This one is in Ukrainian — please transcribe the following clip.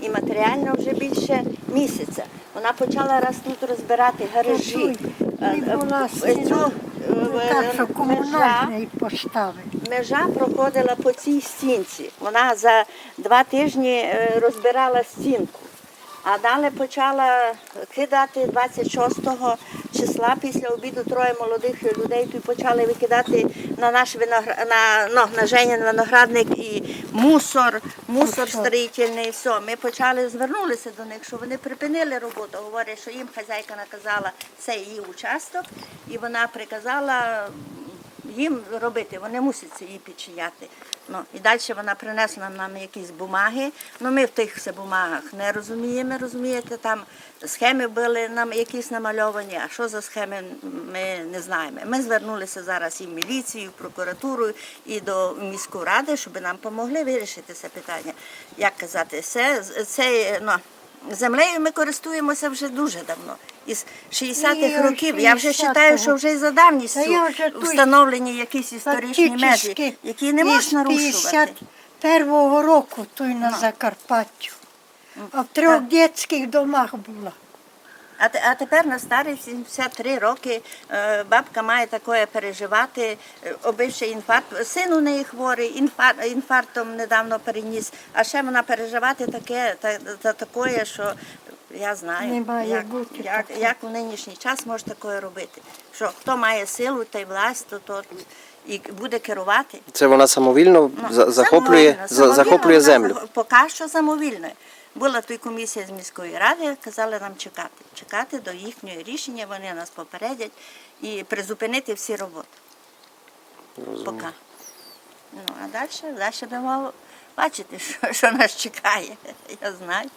І матеріально вже більше місяця. Вона почала раз тут розбирати гаражі. Е, була е, цю, е, що межа, межа проходила по цій стінці. Вона за два тижні е, розбирала стінку. А далі почала кидати 26 числа після обіду троє молодих людей тут почали викидати на наш виноград на, ну, на Женін виноградник і мусор, мусор строїтельний. Все. Ми почали звернулися до них, що вони припинили роботу. Говорять, що їм хазяйка наказала цей її участок, і вона приказала їм робити, вони мусять її підчиняти. Ну, і далі вона принесла нам якісь бумаги. Ну, ми в тих бумагах не розуміємо, розумієте, там схеми були нам якісь намальовані, а що за схеми, ми не знаємо. Ми звернулися зараз і в міліцію, і в прокуратуру, і до міської ради, щоб нам допомогли вирішити це питання. Як казати, це, це ну, землею ми користуємося вже дуже давно. Із 60-х років. Я вже вважаю, що вже і за давністю встановлені якісь історичні межі, які не можна із рушувати. 51-го року той на Закарпаттю. А в трьох дитячих домах була. А, а тепер на старі 73 роки е, бабка має таке переживати, е, обивши інфаркт. Син у неї хворий, інфар, інфарктом недавно переніс, а ще вона переживати таке, та, та, таке, що я знаю, Не має як, бути як, таке. як у нинішній час може таке робити. Що хто має силу та й власть, то, то і буде керувати. Це вона самовільно Ну, захоплює, самовільно, за- самовільно захоплює землю. Поки що самовільно. Була тут комісія з міської ради, казали нам чекати. Чекати до їхнього рішення, вони нас попередять і призупинити всі роботи. Поки. Ну, а далі, далі будемо бачити, що, що нас чекає. Я знаю.